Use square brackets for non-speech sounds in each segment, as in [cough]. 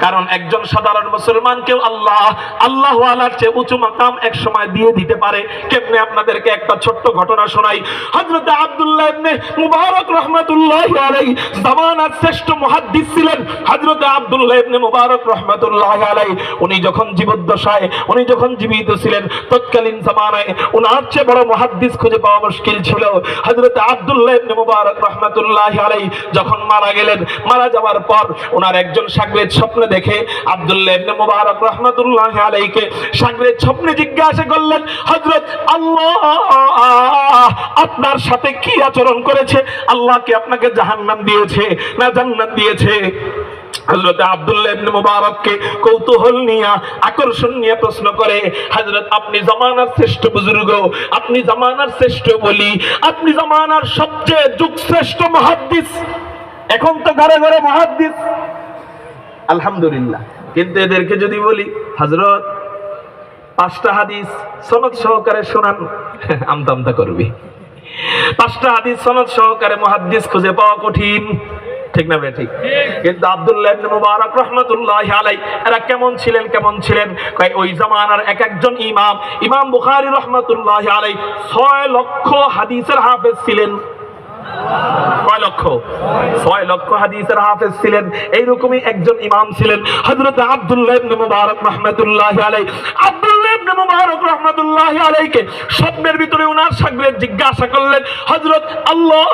কারণ একজন সাধারণ মুসলমানকেও আল্লাহ আল্লাহ আলার চেয়ে উঁচু মাকাম এক সময় দিয়ে দিতে পারে। কেমনে আপনাদেরকে একটা ছোট্ট ঘটনা শোনাই? হযরত আব্দুল্লাহ ইবনে মুবারক রাহমাতুল্লাহ আলাইহি জামানার শ্রেষ্ঠ মুহাদ্দিস ছিলেন। হযরত আব্দুল্লাহ ইবনে মুবারক রাহমাতুল্লাহ আলাইহি, উনি যখন জীবদ্দশায়, উনি যখন জীবিত ছিলেন, তৎকালীন জামানায় উনার চেয়ে বড় মুহাদ্দিস খুঁজে পাওয়া মুশকিল ছিল। হযরত আব্দুল্লাহ ইবনে মুবারক রাহমাতুল্লাহ আলাইহি যখন মারা গেলেন, মারা যাওয়ার পর ওনার একজন সাগরেদ স্বপ্ন দেখে আব্দুল্লাহ মুবারক রাহমাতুল্লাহ আলাইহিকে সাগরেদ স্বপ্নে জিজ্ঞাসা করলেন, হযরত আল্লাহ, আপনার সাথে কি আচরণ করেছে? আল্লাহ কি আপনাকে জাহান্নাম দিয়েছে না জান্নাত দিয়েছে? আকর্ষণ নিয়ে প্রশ্ন করে আপনি জামানার শ্রেষ্ঠ বুজুর্গ, আপনি শ্রেষ্ঠ বলি, আপনি জামানার সবচেয়ে যুগ শ্রেষ্ঠ এখন তো ঘরে ঘরে মুহাদ্দিস। আলহামদুলিল্লাহ। কিন্তু এদেরকে যদি বলি, হযরত, পাঁচটা হাদিস সনদ সহকারে শোনান। [laughs] আমতা আমতা করবি। পাঁচটা হাদিস সনদ সহকারে মুহাদ্দিস খুঁজে পাওয়া কঠিন। ঠিক না ভাই? ঠিক। কিন্তু আব্দুল্লাহ ইবনে মুবারক রাহমাতুল্লাহি আলাই এরা কেমন ছিলেন কেমন ছিলেন? কয়, ওই জামানার এক একজন ইমাম ইমাম বুখারী রাহমাতুল্লাহি আলাই 6 লক্ষ হাদিসের হাফেজ ছিলেন। স্বপ্নের ভিতরে জিজ্ঞাসা করলেন, হযরত আল্লাহ,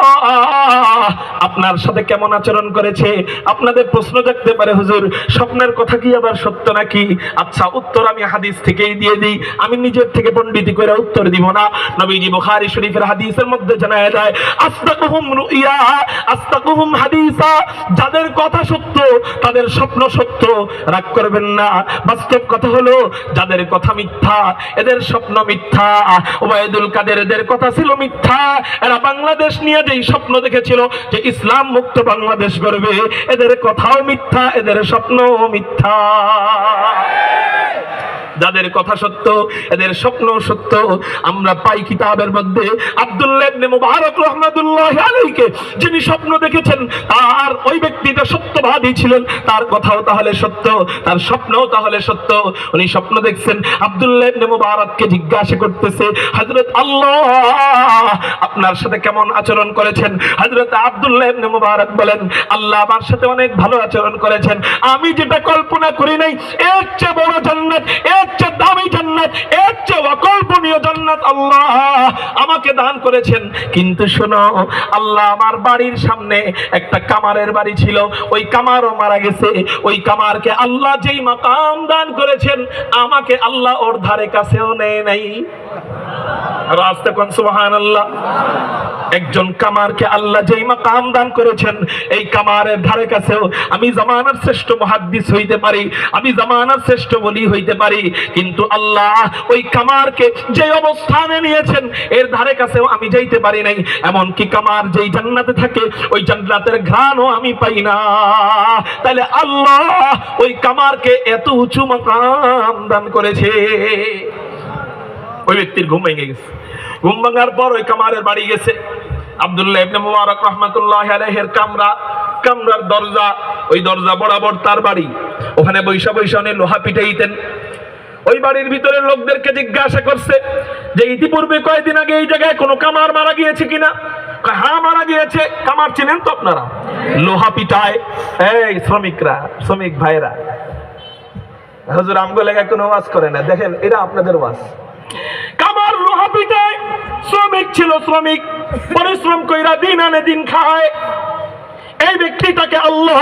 আপনার সাথে কেমন আচরণ করেছে? আপনাদের প্রশ্ন জাগতে পারে হুজুর, স্বপ্নের কথা কি আবার সত্য নাকি? আচ্ছা উত্তর আমি হাদিস থেকেই দিয়ে দিই। আমি নিজের থেকে পণ্ডিতি করে উত্তর দিব না। নবীজি বুখারী শরীফের হাদিসের মধ্যে জানা যায় যাদের কথা সত্য, তাদের স্বপ্ন সত্য, রাগ করবেন না। বাস্তব কথা হলো, যাদের কথা মিথ্যা, এদের স্বপ্ন মিথ্যা। ওবায়দুল কাদের, এদের কথা ছিল মিথ্যা। এরা বাংলাদেশ নিয়ে যেই স্বপ্ন দেখেছিল যে ইসলাম মুক্ত বাংলাদেশ গড়বে, এদের কথাও মিথ্যা, এদের স্বপ্নও মিথ্যা। যাদের কথা সত্য, এদের স্বপ্ন সত্য, আমরা পাই কিতাবের মধ্যে। যিনি স্বপ্ন দেখেছেন, তার ওই ব্যক্তিটা সত্যবাদী ছিলেন, তার কথাও তাহলে সত্য, তার স্বপ্নও তাহলে সত্য। উনি স্বপ্ন দেখছেন মুবারককে জিজ্ঞাসা করতেছে আল্লাহ, আপনার সাথে কেমন আচরণ করেছেন? হযরত আব্দুল্লাহ মুবারক বলেন, আল্লাহ আমার সাথে অনেক ভালো আচরণ করেছেন। আমি যেটা কল্পনা করি নাই, এর চেয়ে বড় এর চেয়ে দামি জান্নাত, এর চেয়ে অকল্পনীয় জান্নাত আল্লাহ আমাকে দান করেছেন। কিন্তু শোনো, আল্লাহ আমার বাড়ির সামনে একটা কামারের বাড়ি ছিল। ওই কামারও মারা গেছে। ওই কামারকে আল্লাহ যেই মাকাম দান করেছেন, আমাকে আল্লাহ ওর ধারে কাছেও নেয় নাই। রাস্তা কোন সুবহানাল্লাহ। একজন কামারকে আল্লাহ যেই মাকাম দান করেছেন, এই কামারের ধারে কাছেও আমি জামানার শ্রেষ্ঠ মুহাদ্দিস হইতে পারি, আমি জামানার শ্রেষ্ঠ বলি হইতে পারি। কিন্তু আল্লাহ ওই কামারকে যে অবস্থানে নিয়েছেন, এর ধারে কাছেও আমি যাইতে পারি নাই। এমন কি কামার যেই জান্নাতে থাকে, ওই জান্নাতের ঘ্রাণও আমি পাই না। তাহলে আল্লাহ ওই কামারকে এত উঁচু মাকাম দান করেছে। ওই ব্যক্তির ঘুম ভেঙে গেছে। ঘুম ভাঙার পর ওই কামারের বাড়ি গেছে। আব্দুল্লাহ ইবনে মুবারক রাহমাতুল্লাহ আলাইহির কামরা, কামরার দরজা, ওই দরজা বরাবর তার বাড়ি। ওখানে বৈশা বৈশা লোহা পিটাইতেন। ওই বাড়ির ভিতরে লোকদেরকে জিজ্ঞাসা করছে যে ইতিপূর্বে কয়েকদিন আগে এই জায়গায় কোনো কামার মারা গিয়েছে কিনা? কয়, হ্যাঁ মারা গিয়েছে। কামার চিনেন তো আপনারা? লোহা পিটায়। এই শ্রমিকরা শ্রমিক ভাইরা হুজুর আমগো কোনো ওয়াজ করে না। দেখেন এটা আপনাদের ওয়াজ। কামার লোহা পিটায়। শ্রমিক ছিল শ্রমিক। পরিশ্রম কইরা দিন আনে দিন খায়। এই ব্যক্তিটাকে আল্লাহ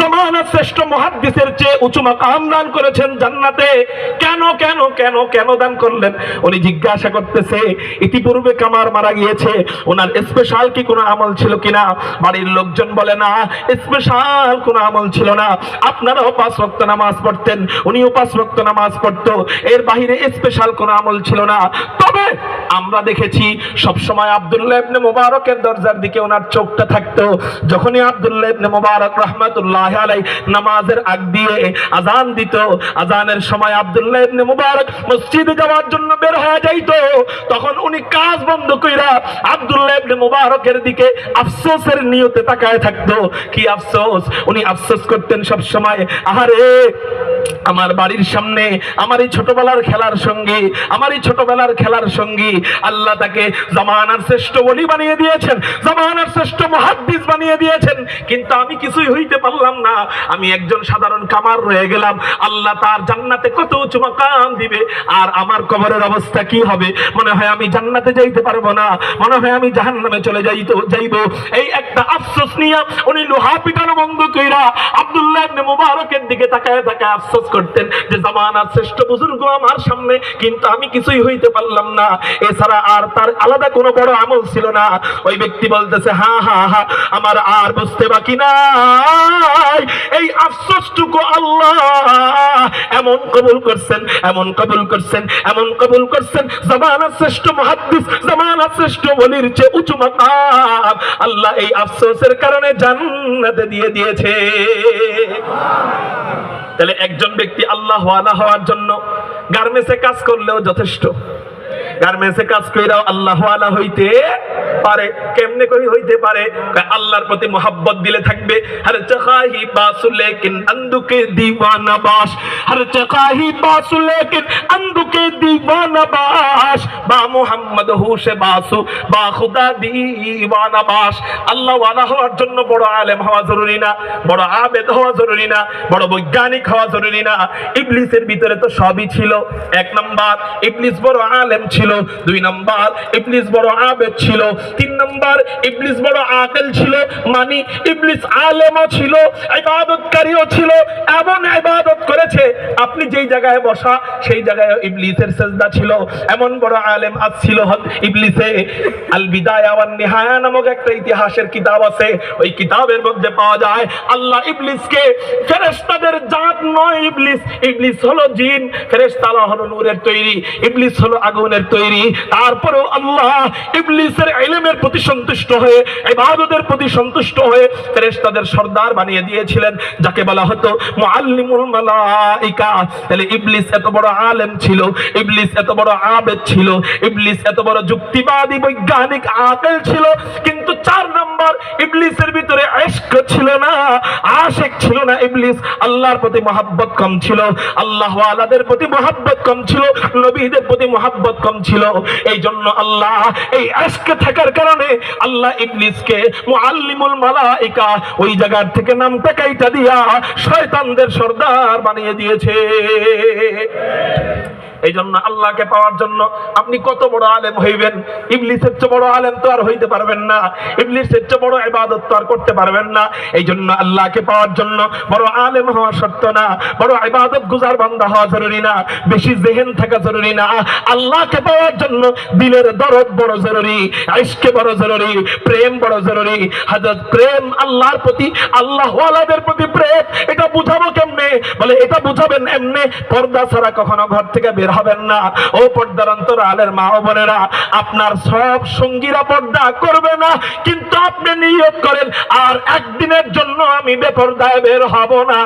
জমানার শ্রেষ্ঠ চেয়ে উঁচু দান করেছেন জান্নাতে। কেন কেন কেন কেন দান করলেন? উনি জিজ্ঞাসা করতেছে, ইতিপূর্বে কামার মারা গিয়েছে? ওনার স্পেশাল কি কোনো আমল ছিল কিনা? বাড়ির লোকজন বলে, না স্পেশাল কোনো আমল ছিল না। আপনারাও পাঁচ ভক্ত নামাজ পড়তেন, উনিও পাঁচ ভক্ত নামাজ পড়তো। এর বাহিরে স্পেশাল কোনো আমল ছিল না। তবে আমরা দেখেছি, সবসময় আব্দুল্লাহ ইবনে মুবারকের দরজার দিকে ওনার চোখটা থাকতো। যখনই তখন উনি বন্ধ দিকে আফসোসের নিয়তে তাকায় থাকতো। কি আফসোস? উনি আফসোস করতেন সব সময় আহারে আমার বাড়ির সামনে, আমার এই ছোটবেলার খেলার সঙ্গী, আমার এই ছোটবেলার খেলার সঙ্গী, আল্লাহ তাকে জামানার শ্রেষ্ঠ বলি বানিয়ে দিয়েছেন, জামানার শ্রেষ্ঠ মহাদ্দিস বানিয়ে দিয়েছেন। কিন্তু আমি কিছুই হইতে পারলাম না, আমি একজন সাধারণ কামার রয়ে গেলাম, আল্লাহ তার জান্নাতে কত উঁচু মাকাম দিবে, আর আমার কবরের অবস্থা কি হবে? মনে হয় আমি জান্নাতে যাইতে পারব না, মনে হয় আমি জাহান্নামে চলে যাইতো, যাইব। এই একটা আফসোস নিয়ে উনি লোহা পিটানো বন্ধ কইরা আব্দুল্লাহ মুবারকের দিকে তাকায় তাকায় আফসোস করতেন যে জামানার শ্রেষ্ঠ বুজুর্গ আমার সামনে, কিন্তু আমি কিছুই হইতে পারলাম না। এছাড়া আর তার আলাদা কোনো বড় আমল ছিল না। ওই ব্যক্তি বলতেছে, হা হা হা, আমার আর বুঝতে বাকি নাই। এই আফসোসটুকু আল্লাহ এমন কবুল করছেন, এমন কবুল করছেন, এমন কবুল করছেন। জামানার শ্রেষ্ঠ মহাদ্দিস, জামানার শ্রেষ্ঠ বলির চেয়ে উঁচু মাকাম। আল্লাহ এই আফসোসের কারণে জান্নাতে দিয়ে দিয়েছে। তাহলে একজন ব্যক্তি আল্লাহ হওয়ার জন্য গার্মেন্টসে কাজ করলেও যথেষ্ট। গার্মেন্টসে কাজ কইরাও আল্লাহ ওয়ালা হইতে পারে। কেমনে করে হইতে পারে? আল্লাহর প্রতি মোহাব্বত দিলে থাকবে। হর চাকাহি বাসু লেকিন আন্দুকে দিওয়ানা বাস। হর চাকাহি বাসু লেকিন আন্দুকে দিওয়ানা বাস। বা মোহাম্মদ হুসে বাসু, বা খুদা দিওয়ানা বাস। আল্লাহ ওয়ালা হওয়ার জন্য বড় আলেম হওয়া জরুরি না, বড় আবেদ হওয়া জরুরি না, বড় বৈজ্ঞানিক হওয়া জরুরি না। ইবলিসের ভিতরে তো সবই ছিল। এক নাম্বার, ইবলিস বড় আলেম ছিল। দুই নাম্বার ইবলিস বড় আবেদ ছিল, তিন নাম্বার ইবলিস বড় আকেল ছিল মানে ইবলিস আলেমও ছিল, ইবাদতকারীও ছিল, এমন ইবাদত করেছে, আপনি যেই জায়গায় বসা, সেই জায়গায় ইবলিসের সেজদা ছিল, এমন বড় আলেম আজ ছিল ইবলিসে। আল বিদায়া ওয়ান নিহায়া নামক একটা ইতিহাসের কিতাব আছে, ওই কিতাবের মধ্যে পাওয়া যায়, আল্লাহ ইবলিসকে ফেরেশতাদের জাত নয় ইবলিস ইবলিস হলো জিন, ফেরেশতারা হলো নূরের তৈরি, ইবলিস হলো আগুনের তৈরি। তারপরেও আল্লাহ ইবলিসের ইলমের প্রতি সন্তুষ্ট হয়ে, ইবাদতের প্রতি সন্তুষ্ট হয়ে ফেরেশতাদের সর্দার বানিয়ে দিয়েছিলেন, যাকে বলা হতো মুআল্লিমুল মালাইকা। তাহলে ইবলিস এত বড় আলেম ছিল, ইবলিস এত বড় আবেদ ছিল, ইবলিস এত বড় যুক্তিবাদী, বৈজ্ঞানিক আকেল ছিল, কিন্তু চার নম্বর ইবলিসের ভিতরে ইশক ছিল না, আশেক ছিল না ইবলিস। আল্লাহর প্রতি মহাব্বত কম ছিল আল্লাহ আলাদের প্রতি মহাব্বত কম ছিল, নবীদের প্রতি মহাব্বত কম ছিল এই জন্য আল্লাহ এই আশকে থাকার কারণে আল্লাহ ইবলিসকে মুআল্লিমুল মালাইকা ওই জায়গার থেকে নামটা কাইটা দিয়া শয়তানদের সর্দার বানিয়ে দিয়েছে। এই জন্য আল্লাহকে পাওয়ার জন্য আপনি কত বড় আলেম হইবেন। ইবলিসের চেয়ে বড় আলেম তো আর হইতে পারবেন না। ইবলিসের চেয়ে বড় ইবাদত তো আর করতে পারবেন না। এই জন্য আল্লাহকে পাওয়ার জন্য বড় আলেম হওয়া সত্য না। বড় ইবাদত গুজার বান্দা হওয়া জরুরি না। বেশি জেহেন থাকা জরুরি না। আল্লাহকে পাওয়ার জন্য দিলের দরদ বড় জরুরি, আইসকে বড় জরুরি, প্রেম বড় জরুরি। হাজত প্রেম আল্লাহর প্রতি আল্লাহ ওয়ালাদের প্রতি প্রেম, এটা বুঝাবো কেমনে? বলে, এটা বুঝাবেন এমনি? পর্দা ছাড়া কখনো ঘর থেকে বের হবেন না। ও পর্দার অন্তর আলের মা ও বোনেরা, আপনার সব সঙ্গীরা পর্দা করবে না, কিন্তু আপনি নিয়ত করেন, আর একদিনের জন্য আমি বেপর্দায় বের হব না।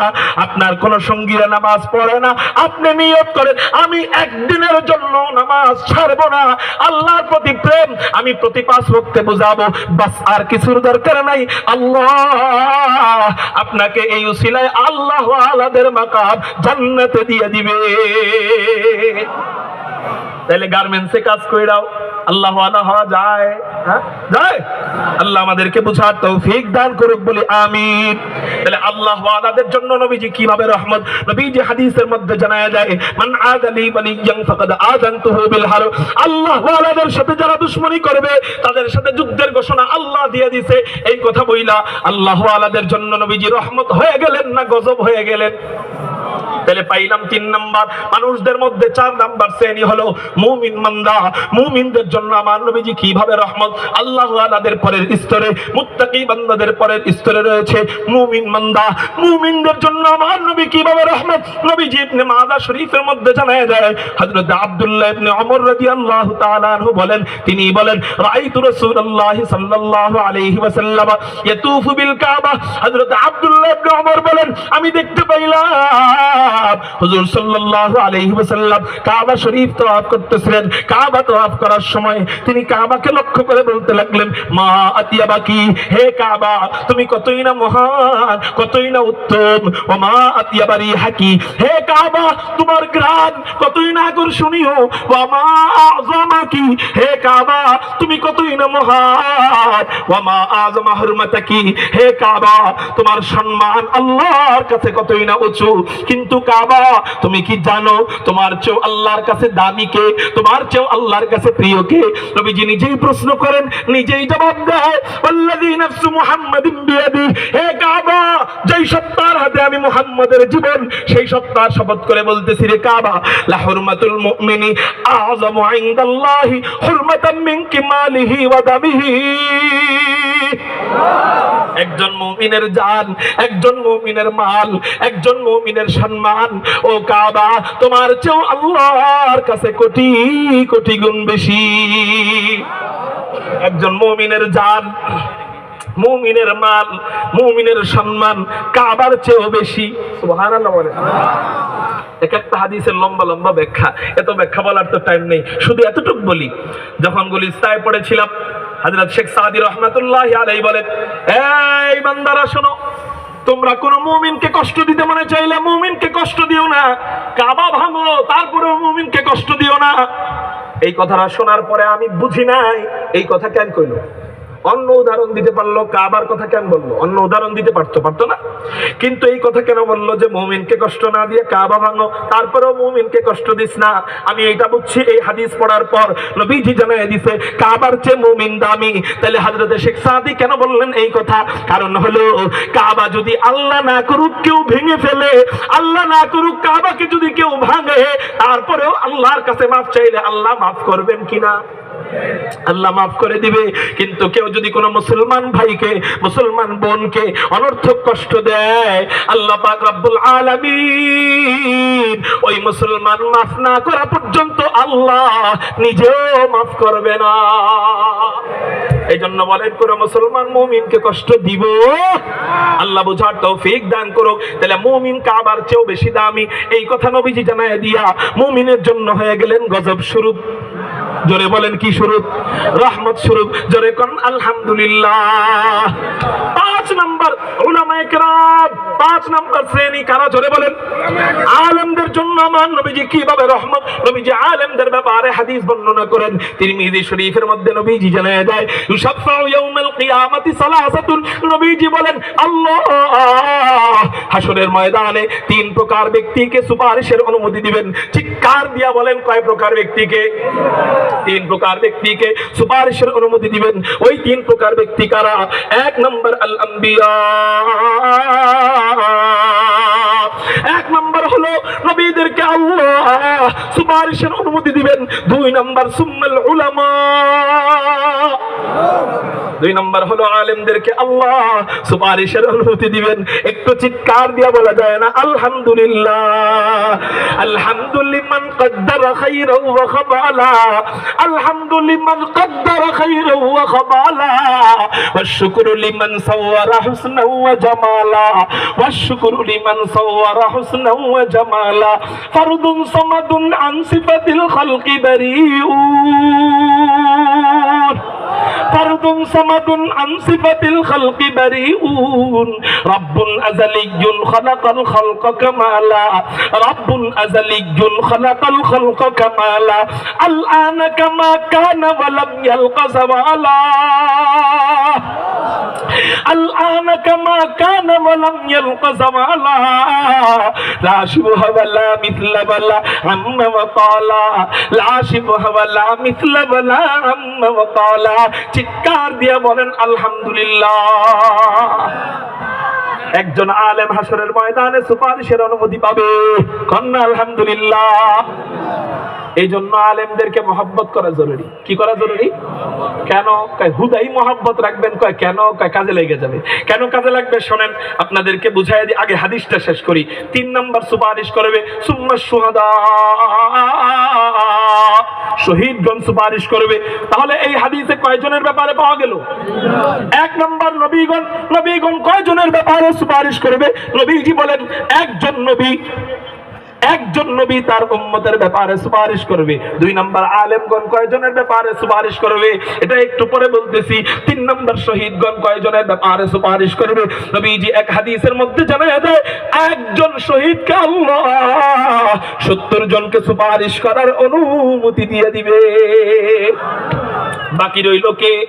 আপনার কোন সঙ্গীরা নামাজ পড়ে না, আপনি নিয়ত করেন, আমি একদিনের জন্য নামাজ ছাড়বো না। আল্লাহর প্রতি প্রেম, আমি প্রতি পাঁচ রক্তে বোঝাবো। বাস, আর কিছুর দরকার নাই। আল্লাহ আপনাকে এই উসিলায় আল্লাহ আলাদের মাকাব জান্নাতে দিয়ে দিবে। তাহলে গার্মেন্টসে কাজ কইরাও। আল্লাহ হওয়া যায়। হ্যাঁ? যায়? আল্লাহ আমাদেরকে বুঝার তৌফিক দান করুক বলি আমিন। তাহলে আল্লাহ ওয়ালাদের জন্য নবীজি কীভাবে রহমত, নবীজি হাদিসের মধ্যে জানায়া যায়, মান আদালি ওয়ালিয়ান ফাকাদ আযানতুহু বিল হার। আল্লাহ ওয়ালাদের সাথে যারা দুশমনি করবে, তাদের সাথে যুদ্ধের ঘোষণা আল্লাহ দিয়ে দিয়েছে এই কথা বইলা, আল্লাহ ওয়ালাদের জন্য নবীজি রহমত হয়ে গেলেন না গজব হয়ে গেলেন? তাহলে পাইলাম তিন নাম্বার। মানুষদের মধ্যে চার নাম্বার শ্রেণি হলো মুমিন মান্দা মুমিনদের জন্য আমার নবীজি কীভাবে রহমত? আল্লাহ আলাদের পরের স্তরে, মুত্তাকি বান্দাদের পরের স্তরে রয়েছে মুমিন মান্দা মুমিনদের জন্য আমার নবী কীভাবে রহমত? নবীজি ইবনে মাদা শরীফের মধ্যে জানায় যায় হযরত আব্দুল্লাহ ইবনে ওমর রাদিয়াল্লাহু তাআলা আনহু বলেন, তিনি বলেন, রাআইতু রাসূলুল্লাহ সাল্লাল্লাহু আলাইহি ওয়াসাল্লাম ইয়াতুফু বিল কাবা। হযরত আব্দুল্লাহ ইবনে ওমর বলেন, আমি দেখতে পাইলাম হুজুর সাল্লাল্লাহু আলাইহি ওয়াসাল্লাম কাবা শরীফ তওয়াফ করতেছিলেন। কাবা তওয়াফ করার সময় তিনি কাবাকে লক্ষ্য করে বলতে লাগলেন, মা আতিয়াবাকি, হে কাবা, তুমি কতই না মহান, কতই না উত্তম, ও মা আতিয়াবারি হাকি, হে কাবা, তোমার গ্রান কতই না আকর্ষণীয়, ও মা আযমাকি, হে কাবা, তুমি কতই না মহান, ও মা আযমা হুরমাতাকি, হে কাবা, তোমার সম্মান আল্লাহর কাছে কতই না উঁচু, কিন্তু কাবা, তুমি কি জানো তোমার চেয়েও আল্লাহর কাছে দামি কে? তোমার চেয়েও আল্লাহর কাছে প্রিয় কে? নবীজি নিজেই প্রশ্ন করেন, নিজেই জবাব হাতে আমি জীবন, সেই শপথ করে বলতেছি রে কাবা কিমালিহি ওয়া একজন মুমিনের জান, একজন মুমিনের মাল, একজন মুমিনের সম্মান। ও কাবা, তোমার চেয়েও আল্লাহর কাছে কোটি কোটি গুণ বেশি। একজন মুমিনের জান, মুমিনের মাল, মুমিনের সম্মান কাবার চেয়েও বেশি। সুবহানাল্লাহ বলে। এক একটা হাদিসের লম্বা লম্বা ব্যাখ্যা। এত ব্যাখ্যা বলার তো টাইম নেই। শুধু এতটুক বলি, যখন গুলিস্তায় পড়েছিলাম হযরত শেখ সাদি রহমাতুল্লাহ আলাই বলেন, এই বান্দারা, শোনো, তোমরা কোন মুমিনকে কষ্ট দিতে মনে চাইলে মুমিনকে কষ্ট দিও না। কাবা ভাঙো, তারপরেও মুমিনকে কষ্ট দিও না। এই কথাটা শোনার পরে আমি বুঝি নাই, এই কথা কেন কইলো? অন্য উদাহরণ দিতে পারল, কাবার কথা কেন বলল? অন্য উদাহরণ দিতে পারতো পারতো না। কিন্তু এই কথা কেন বলল যে, মুমিনকে কষ্ট না দিয়ে কাবা ভাঙো, তারপরেও মুমিনকে কষ্ট দিস না। আমি এটা বুঝছি, এই হাদিস পড়ার পর নবীজি জানাই দিছে, কাবার চেয়ে মুমিন দামি। তাহলে হাজরতে শেখ সাদি কেন বললেন এই কথা? কারণ হলো, কাবা যদি আল্লাহ না করুক, কেউ ভেঙে ফেলে। আল্লাহ না করুক, কাবাকে যদি কেউ ভাঙে, তারপরেও আল্লাহর কাছে মাফ চাইলে আল্লাহ মাফ করবেন কিনা? আল্লাহ মাফ করে দিবে, কিন্তু কেউ যদি কোনো মুসলমান ভাইকে, মুসলমান বোনকে অনর্থক কষ্ট দেয়, আল্লাহ পাক রব্বুল আলামিন ওই মুসলমান মাফ না করা পর্যন্ত আল্লাহ নিজেও মাফ করবে না। এই জন্য বলেন, কোন মুসলমান মুমিনকে কষ্ট দিব? আল্লাহ বুঝার তৌফিক দান করুক। তাহলে মুমিন কাবার চেয়েও বেশি দামি। এই কথা নবীজি জানায় দিয়া, মুমিনের জন্য হয়ে গেলেন গজব স্বরূপ। জোরে বলেন কি স্বরূপ রহমত স্বরূপ জোরে কোন, আলহামদুলিল্লাহ। পাঁচ নাম্বার উলামায়ে পাঁচ নাম্বার শ্রেণি কারা? জোরে বলেন। আলেমদের জন্য আমার নবীজি কীভাবে রহমত? নবীজি আলেমদের ব্যাপারে হাদিস বর্ণনা করেন। তিনি তিরমিজি শরীফের মধ্যে নবীজি জানায় দেয় ইউশাফাউ ইয়াউমাল কিয়ামাতি সালাসাতুন। নবীজি বলেন, আল্লাহ! হাসরের ময়দানে তিন প্রকার ব্যক্তিকে সুপারিশের অনুমতি দিবেন। চিৎকার দিয়া বলেন, কয় প্রকার ব্যক্তিকে? তিন প্রকার ব্যক্তিকে সুপারিশের অনুমতি দিবেন। ওই তিন প্রকার ব্যক্তি কারা? এক নম্বর আল আম্বিয়া হলো নবীদেরকে আল্লাহ সুপারিশের অনুমতি দিবেন। দুই নাম্বার সুম্মাল উলামা। দুই নাম্বার হলো আলেমদেরকে আল্লাহ সুপারিশের অনুমতি দিবেন। একটু চিৎকার দিয়া বলা যায় না, আলহামদুলিল্লাহ। আলহামদুলিমান কদ্দার খাইরাও ওয়া খাবালা। আলহামদুলিমান কদ্দার খাইরাও ওয়া খাবালা। ওয়া শুকরু লিমান সাওয়ারা হুসনাও ওয়া জামালা। ওয়া শুকরু লিমান সাওয়ারা হুসনাও ওয়া وجمالا فرد صمد عن صفة الخلق بريء فرد صمد عن صفة الخلق بريء رب أزلي خلق الخلق كمالا رب أزلي خلق الخلق كمالا الآن كما كان ولم يلق زوالا. الآن كما كان ولم يلق زوالا. لا شبه ولا مثل ولا عم وقالا. لا شبه ولا مثل ولا عم وقالا. চিৎকার দিয়ে বলেন, আলহামদুলিল্লাহ একজন আলেম হাসরের ময়দানে সুপারিশের অনুমতি পাবে। কন্যা, আলহামদুলিল্লাহ এই জন্য আলেমদেরকে মহব্বত করা জরুরি। কি করা জরুরি? কেন? হুদাই মহব্বত রাখবেন। কয়, কেন? কয়, কাজে লেগে যাবে। কেন কাজে লাগবে? শোনেন, আপনাদেরকে বুঝাই দিই, আগে হাদিসটা শেষ করি। তিন নাম্বার সুপারিশ করবে সুম্মা সুহাদা শহীদগণ সুপারিশ করবে। তাহলে এই হাদিসে কয়জনের ব্যাপারে পাওয়া গেল? এক নম্বর নবীগণ নবীগণ কয়জনের ব্যাপারে সুপারিশ করবে? নবীজি বলেন, একজন নবী একজন নবী তার উম্মতের ব্যাপারে সুপারিশ করবে। দুই নম্বর আলেমগণ কয়জনের ব্যাপারে সুপারিশ করবে? এটা একটু পরে বলতেছি। তিন নম্বর শহীদগণ কয়জনের ব্যাপারে সুপারিশ করবে? নবীজি এক হাদিসের মধ্যে জানা যায় একজন শহীদকে আল্লাহ সত্তর জনকে সুপারিশ করার অনুমতি দিয়ে দিবে। বাকি রইল কে?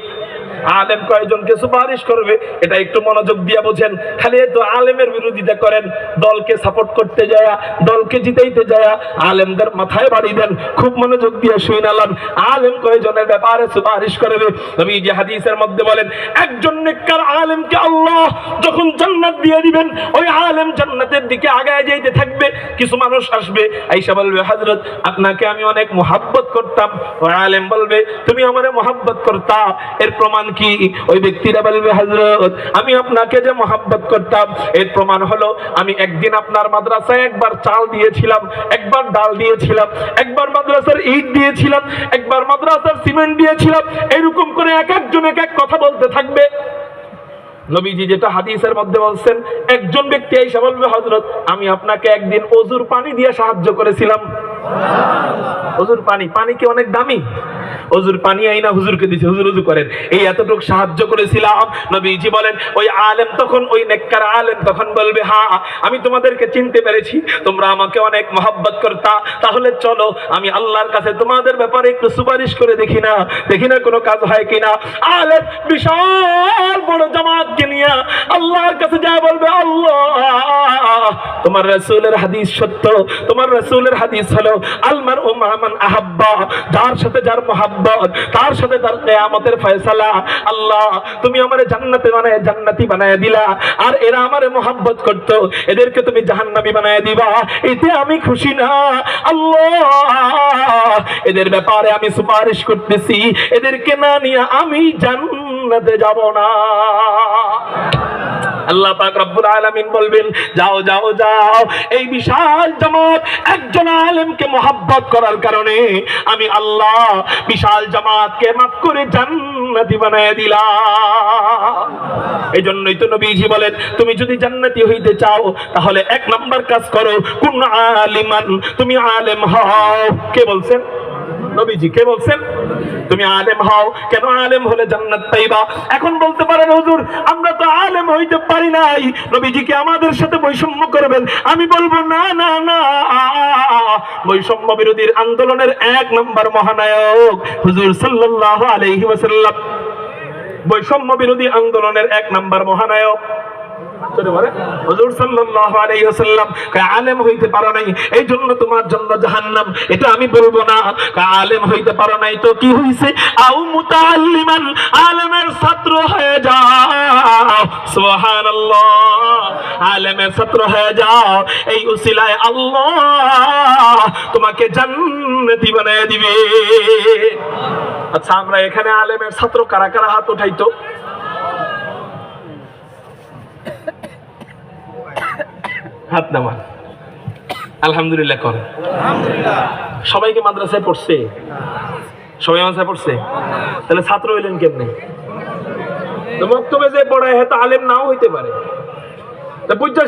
আলেম কয়জনকে সুপারিশ করবে, এটা একটু মনোযোগ দিয়ে বোঝেন। খালি তো আলেমের বিরোধিতা করেন, দলকে সাপোর্ট করতে যায়, দলকে জিতাইতে যায়, আলেমদের মাথায় বাড়ি দেন। খুব মনোযোগ দিয়ে শুনালাম আলেম কয়জনের ব্যাপারে সুপারিশ করবে? নবী যে হাদিসের মধ্যে বলেন, একজন নেককার আলেমকে আল্লাহ যখন জান্নাত দিয়ে দিবেন, ওই আলেম জান্নাতের দিকে আগায় যাইতে থাকবে, কিছু মানুষ আসবে। আইসা বলবে, হযরত, আপনাকে আমি অনেক মোহাব্বত করতাম। ওই আলেম বলবে, তুমি আমারে মোহাব্বত করতা। এর প্রমাণ কি? ওই ব্যক্তিরা বলবে হযরত আমি আপনাকে যে মোহাব্বত করতাম এর প্রমাণ হলো আমি একদিন আপনার মাদ্রাসায় একবার চাল দিয়েছিলাম একবার ডাল দিয়েছিলাম একবার মাদ্রাসার ইট দিয়েছিলাম একবার মাদ্রাসার সিমেন্ট দিয়েছিলাম এরকম করে এক একজন এক এক কথা বলতে থাকবে। নবীজি যেটা হাদিসের মধ্যে বলছেন একজন ব্যক্তি এই বলবে হজরত আমি আপনাকে একদিন অজুর পানি দিয়ে সাহায্য করেছিলাম। অজুর পানি পানি কি অনেক দামি? অজুর পানি আইনা হুজুরকে দিছে, হুজুর উজু করেন। এই এতটুক সাহায্য করেছিলাম, নবীজি বলেন, ওই আলেম তখন, ওই নেককার আলেম তখন বলবে হ্যাঁ আমি তোমাদেরকে চিনতে পেরেছি, তোমরা আমাকে অনেক মহব্বত করতা, তাহলে চলো, আমি আল্লাহর কাছে তোমাদের ব্যাপারে একটু সুপারিশ করে দেখি না দেখি না কোনো কাজ হয় কিনা। আলেম বিশাল বড় জামাতকে নিয়ে আল্লাহর কাছে যা বলবে, আল্লাহ, তোমার রাসূলের হাদিস সত্য, তোমার রাসূলের হাদিস হলো আলমার ও মামান আহাব্বা, যার সাথে যার মোহাব্বত। তার সাথে তার কেয়ামতের ফয়সালা। আল্লাহ, তুমি আমার জান্নাতে বানায়, জান্নাতি বানায় দিলা। আর এরা আমার মোহাব্বত করত। এদেরকে তুমি জাহান্নামি বানায় দিবা। এতে আমি খুশি না। আল্লাহ, এদের ব্যাপারে আমি সুপারিশ করতেছি। এদেরকে না নিয়ে আমি জান্নাতে যাব না। আল্লাহ পাক রব্বুল আলামিন বলবেন, যাও যাও যাও। এই বিশাল জামাত একজন আলেমকে মোহাব্বত করার কারণে আমি আল্লাহ বিশাল জামাতকে মাফ করে জান্নাতি বানায় দিলাম। এই জন্যই তো নবীজি বলেন, তুমি যদি জান্নাতি হইতে চাও, তাহলে এক নাম্বার কাজ করো, কোন আলিমান, তুমি আলেম হও। কে বলছেন? নবীজি কে বলছেন? তুমি আলেম হও। কেন আলেম হলে জান্নাত পাইবা? এখন বলতে পারেন, হুজুর, আমরা তো আলেম হইতে পারি নাই। নবীজি কি আমাদের সাথে বৈষম্য করবেন? আমি বলব, না না না। বৈষম্য বিরোধীর আন্দোলনের এক নম্বর মহানায়ক হুজুর সাল্লাল্লাহু আলাইহি ওয়াসাল্লাম। বৈষম্য বিরোধী আন্দোলনের এক নম্বর মহানায়ক। চলে বলে, হুজুর ওয়াসাল্লাম কয়, আলেম হইতে পারো নাই এই জন্য তোমার জন্য জাহান্নাম এটা আমি বলব না। আলেম হইতে পারো নাই তো কি হইছে? আউ মুতাআল্লিমান আলেমের ছাত্র হয়ে যাও। সুবহানাল্লাহ আলেমের ছাত্র হয়ে যাও এই উসিলায় আল্লাহ তোমাকে জান্নাতি বানায় দিবে। আচ্ছা আমরা এখানে আলেমের ছাত্র কারা কারা হাত উঠাইতো? হাত নামান। আলহামদুলিল্লাহ কর। সবাইকে মাদ্রাসায় পড়ছে? সবাই মাদ্রাসায় পড়ছে? তাহলে ছাত্র হইলেন কেমনে? যে পড়ায় হয়তো আলেম নাও হইতে পারে।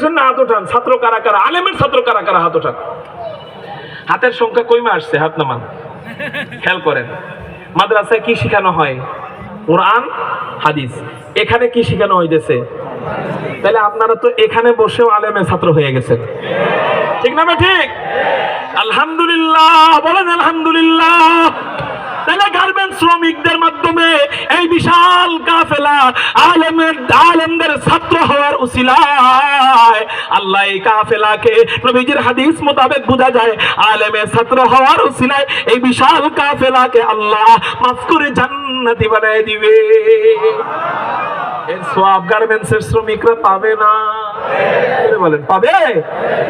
না, হাত ওঠান। ছাত্র কারা কারা? আলেমের ছাত্র কারা কারা? হাত ওঠান। হাতের সংখ্যা কইমা আসছে? হাত নামান। খেয়াল করেন। মাদ্রাসায় কি শেখানো হয়? কোরআন, হাদিস। এখানে কি শিখানো হইতেছে? তাহলে আপনারা তো এখানে বসেও আলেমের ছাত্র হয়ে গেছেন। ঠিক না ঠিক? আলহামদুলিল্লাহ, বলেন আলহামদুলিল্লাহ। তাহলে গার্মেন্ট শ্রমিকদের মাধ্যমে এই বিশাল কাফেলা আলেমের, আলেমদের ছাত্র হওয়ার উসিলায়। আল্লাহ এই কাফেলাকে নবীজির হাদিস মোতাবেক বোঝা যায়, আলেমের ছাত্র হওয়ার উসিলায় এই বিশাল কাফেলাকে আল্লাহ মাফ করে জান্নাতি বানায় দিবে। সোয়াব গার্মেন্টসের শ্রমিকরা পাবে না। বলেন, পাবে?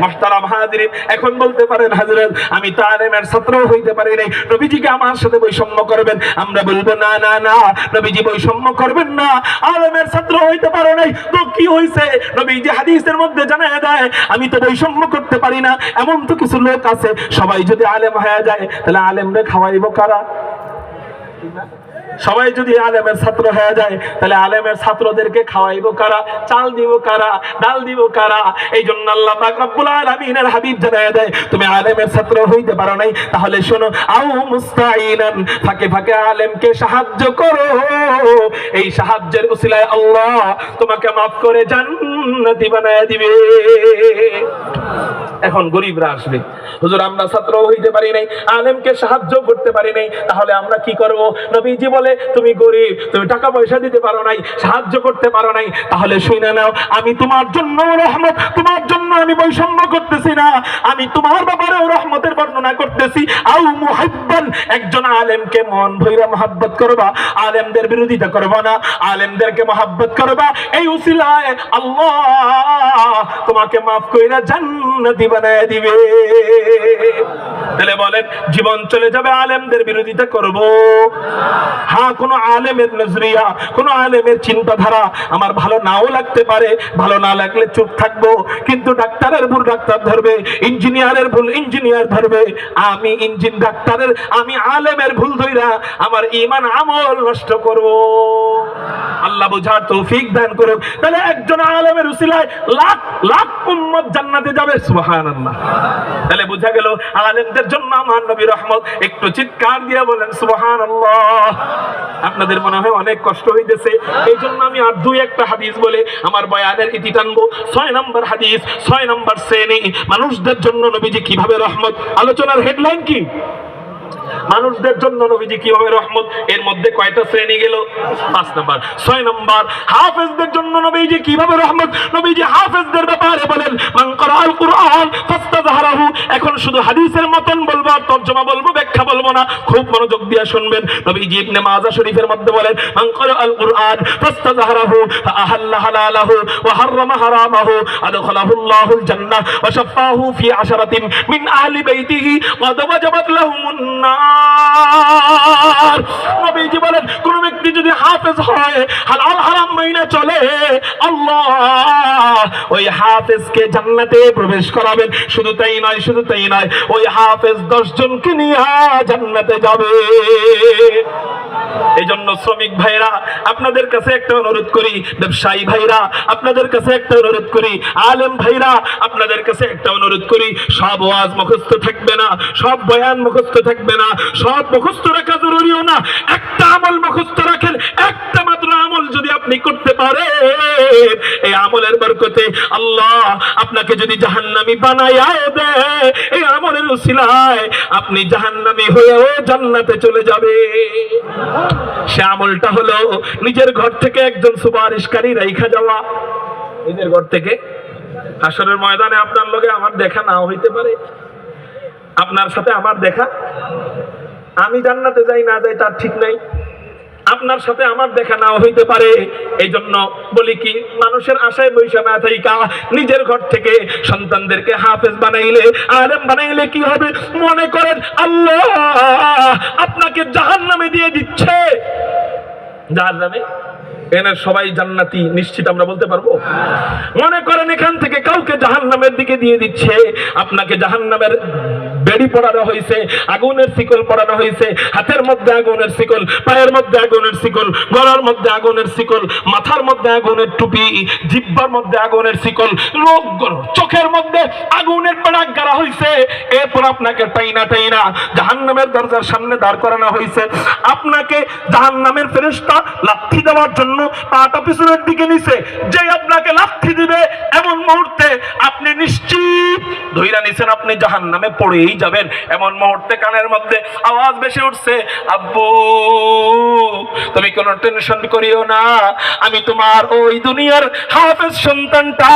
মাহতারাম হাজিরিন, এখন বলতে পারেন, হাজরত, আমি তো আলেমের ছাত্র হইতে পারি নাই। নবীজিকে আমার সাথে বৈষম্য করবেন? আমরা বলব, না না না, নবীজি বৈষম্য করবেন না। আলেমের ছাত্র হইতে পারো নাই, তো কি হইছে? নবীজি হাদিসের মধ্যে জানায় দেয়, আমি তো বৈষম্য করতে পারি না, এমন তো কিছু লোক আছে, সবাই যদি আলেম হয়ে যায়, তাহলে আলেমরে খাওয়াইবো কারা? সবাই যদি আলেমের ছাত্র হয়ে যায়, তাহলে আলেমের ছাত্রদেরকে খাওয়াইবো কারা? চাল দিব কারা? ডাল দিব কারা? এই জন্য আল্লাহ রব্বুল আলামিনের হাবিব জানায় দেয়, তুমি আলেমের ছাত্র হইতে পারো নাই, তাহলে শোনো আউ মুস্তাইনান ফাঁকে ফাঁকে আলেমকে সাহায্য করো। এই সাহায্যের উসিলায় আল্লাহ তোমাকে মাফ করে জান্নাতি বানায় দিবে। এখন গরিবরা আসবে। হুজুর, আমরা ছাত্র হইতে পারি নাই, আলেমকে সাহায্য করতে পারি নাই, তাহলে আমরা কি করব? নবীজি বলে, তুমি গরিব, তুমি টাকা পয়সা দিতে পারো নাই, সাহায্য করতে পারো নাই, তাহলে শুনে নাও। আমি তোমার জন্য রহমত, তোমার জন্য আমি বৈষম্য করতেছি না। আমি তোমার ব্যাপারেও রহমতের বর্ণনা করতেছি। আউ মুহাব্বান, একজন আলেমকে মন ভৈরা মহাব্বত করবা, আলেমদের বিরোধিতা করবা না, আলেমদেরকে মহাব্বত করবা। এই উসিলায় আল্লাহ তোমাকে মাফ কইরা জান্নাতি বানায় দিবে। তাহলে বলেন, জীবন চলে যাবে আলেমদের বিরোধিতা করব। হ্যাঁ কোন আলেমের নজরিয়া, কোন আলেমের চিন্তাধারা আমার ভালো নাও লাগতে পারে, ভালো না লাগলে চুপ থাকব। কিন্তু ডাক্তারের ভুল ডাক্তার ধরবে, ইঞ্জিনিয়ারের ভুল ইঞ্জিনিয়ার ধরবে। আমি ইঞ্জিন ডাক্তারের, আমি আলেমের ভুল ধইরা আমার ইমান আমল নষ্ট করব। আল্লাহ বুঝার তৌফিক দান করুক। তাহলে একজন আলেমের উসিলায় লাখ লাখ উম্মত জান্নাতে যাবে তাহলে গেল আলেমদের জন্য আমার রহমত। একটু চিৎকার দিয়ে বলেন, সুবহানাল্লাহ। আপনাদের মনে হয় অনেক কষ্ট হইতেছে। এই জন্য আমি আর দুই একটা হাদিস বলে আমার বয়ানের ইতি টানবো। ছয় নম্বর হাদিস, ছয় নম্বর শ্রেণি। মানুষদের জন্য নবীজি কীভাবে রহমত? আলোচনার হেডলাইন কি? মানুষদের জন্য নবীজি কীভাবে রহমত? এর মধ্যে কয়টা শ্রেণি গেল? পাঁচ নাম্বার। ছয় নাম্বার, হাফেজদের জন্য নবীজি কীভাবে রহমত? নবীজি হাফেজদের ব্যাপারে বলেন, মান করাল কুরআন ফাস্তাযহারাহু। এখন শুধু হাদিসের মতন বলব আর তরজমা বলব, ব্যাখ্যা বলব না, খুব মনোযোগ দিয়ে শুনবেন। নবীজি ইবনে মাজাহ শরীফের মধ্যে বলেন, মান করাল কুরআন ফাস্তাযহারাহু, ফাআহাল্লা হালালাহু ওয়া হাররামা হারামাহু, আদখালাহু আল্লাহুল জান্নাহ ওয়া শাফাহু ফি আশরাতিন মিন আহলি বাইতিহি ওয়া ওয়াজাবাত লাহুমুন নার। নবীজি বলেন, কোন ব্যক্তি যদি হাফেজ হয়, হালাল হারাম চলে, আল্লাহ ওই হাফেজকে জান্নাতে প্রবেশ করাবেন। শুধু তাই নয়, শুধু তাই নয়, ওই হাফেজ নিয়ে জান্নাতে যাবে। এই জন্য শ্রমিক ভাইরা, আপনাদের কাছে একটা অনুরোধ করি, ব্যবসায়ী ভাইরা, আপনাদের কাছে একটা অনুরোধ করি, আলেম ভাইরা, আপনাদের কাছে একটা অনুরোধ করি, সব ওয়াজ মুখস্থ থাকবে না, সব বয়ান মুখস্থ থাকবে না সব মুখস্থ রাখা জরুরিও না। একটা আমল মুখস্থ রাখেন, একটা মাত্র আমল যদি আপনি করতে পারেন, এই আমলের বরকতে আল্লাহ আপনাকে যদি জাহান্নামি বানায়া দেয়, এই আমলের উসিলায় আপনি জাহান্নামি হয়েও জান্নাতে চলে যাবে সে আমলটা হলো নিজের ঘর থেকে একজন সুপারিশকারী রাইখা যাওয়া। নিজের ঘর থেকে? হাসরের ময়দানে আপনার লগে আমার দেখা নাও হইতে পারে। আপনার সাথে আমার দেখা? আমি জান্নাতে যাই, না যাই, তার ঠিক নাই। আপনার সাথে আমার দেখা নাও হইতে পারে। এই জন্য বলি কি, মানুষের আশায় বৈশা না থাইকা নিজের ঘর থেকে সন্তানদেরকে হাফেজ বানাইলে, আলেম বানাইলে কি হবে? মনে করেন আল্লাহ আপনাকে জাহান নামে দিয়ে দিচ্ছে। জাহান নামে এখানে সবাই জান্নাতি, নিশ্চিত আমরা বলতে পারব? মনে করেন এখান থেকে কাউকে জাহান্নামের দিকে দিয়ে দিচ্ছে। আপনাকে জাহান্নামের বেড়ি পড়ানো হয়েছে আগুনের শিকল পড়ানো হয়েছে হাতের মধ্যে আগুনের শিকল, পায়ের মধ্যে আগুনের শিকল, গলার মধ্যে আগুনের শিকল, মাথার মধ্যে আগুনের টুপি, জিব্বার মধ্যে আগুনের শিকল, রোগ চোখের মধ্যে আগুনের বেড়াক গাড়া হয়েছে এরপর আপনাকে টাইনা টাইনা জাহান্নামের দরজার সামনে দাঁড় করানো হয়েছে আপনাকে জাহান্নামের ফেরেশতা লাথি দেওয়ার জন্য পাটা পিছনের দিকে নিছে। যে আপনাকে লাথি দিবে এমন মুহূর্তে আপনি নিশ্চিত ধইরা নিছেন আপনি জাহান্নামে পড়েই যাবেন। এমন মুহূর্তে কানের মধ্যে আওয়াজ বেশি উঠছে, আব্বু, তুমি কোনো টেনশন করিও না। আমি তোমার ওই দুনিয়ার হাফেজ সন্তানটা।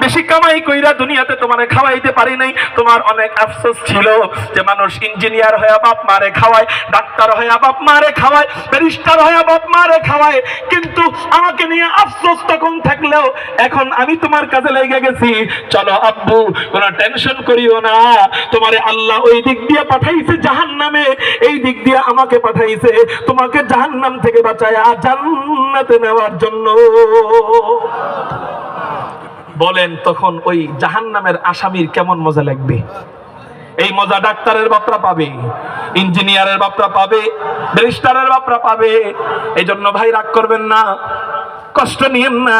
বেশি কামাই কইরা দুনিয়াতে তোমারে খাওয়াইতে পারি নাই। তোমার অনেক আফসোস ছিল যে মানুষ ইঞ্জিনিয়ার হয়ে বাপ মারে খাওয়ায়, ডাক্তার হয়ে বাপ মারে খাওয়ায়, ব্যারিস্টার হয়ে বাপ মারে খাওয়ায়। কিন্তু আমাকে নিয়ে আফসোস তখন থাকলেও এখন আমি তোমার কাছে লেগে গেছি। চলো আব্বু, কোনো টেনশন করিও না। তোমারে আল্লাহ ওই দিক দিয়ে পাঠাইছে জাহান নামে এই দিক দিয়ে আমাকে পাঠাইছে। তোমাকে জাহান নাম থেকে বাঁচায়া জান্নাতে নেওয়ার জন্য। বলেন, তখন ওই জাহান নামের আসামির কেমন মজা লাগবে? এই মজা ডাক্তারের বাপরা পাবে, ইঞ্জিনিয়ারের বাপরা পাবে, ব্যারিস্টারের বাপরা পাবে। এই জন্য ভাই রাগ করবেন না, কষ্ট নিয়েন না,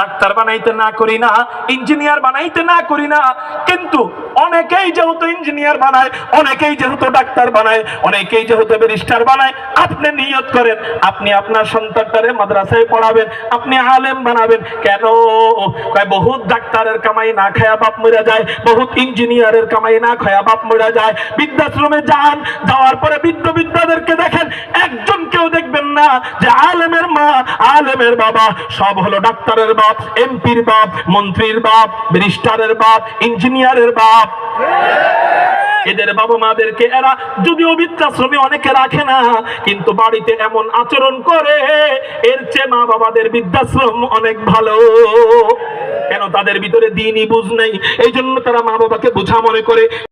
ডাক্তার বানাইতে না করি না, ইঞ্জিনিয়ার বানাইতে না করি না। কিন্তু অনেকেই যেহেতু ইঞ্জিনিয়ার বানায়, অনেকেই যেহেতু ডাক্তার বানায়, অনেকেই যেহেতু ব্যারিস্টার বানায়, আপনি নিয়ত করেন, আপনি আপনার সন্তানটারে মাদ্রাসায় পড়াবেন, আপনি আলেম বানাবেন। কেন? বহুত ডাক্তারের কামাই না খায়া বাপ মরে যায়, বহুত ইঞ্জিনিয়ারের কামাই না খায়া বাপ মরে যায়। বৃদ্ধাশ্রমে যান, যাওয়ার পরে বৃদ্ধ বিদ্যাদেরকে দেখেন, একজন কেউ দেখবেন না যে আলেমের মা, আলেমের বাবা। সব হলো ডাক্তারের বাপ, এমপির বাপ, মন্ত্রীর বাপ বাপ, ইঞ্জিনিয়ারের বাপ। এদের বাবা মাদেরকে এরা যদিও বৃদ্ধাশ্রমে অনেকে রাখে না, কিন্তু বাড়িতে এমন আচরণ করে, এর চেয়ে মা বাবাদের বৃদ্ধাশ্রম অনেক ভালো। কেন তাদের ভিতরে দিনই বুঝ নেই এই জন্য তারা মা বাবাকে বোঝা মনে করে।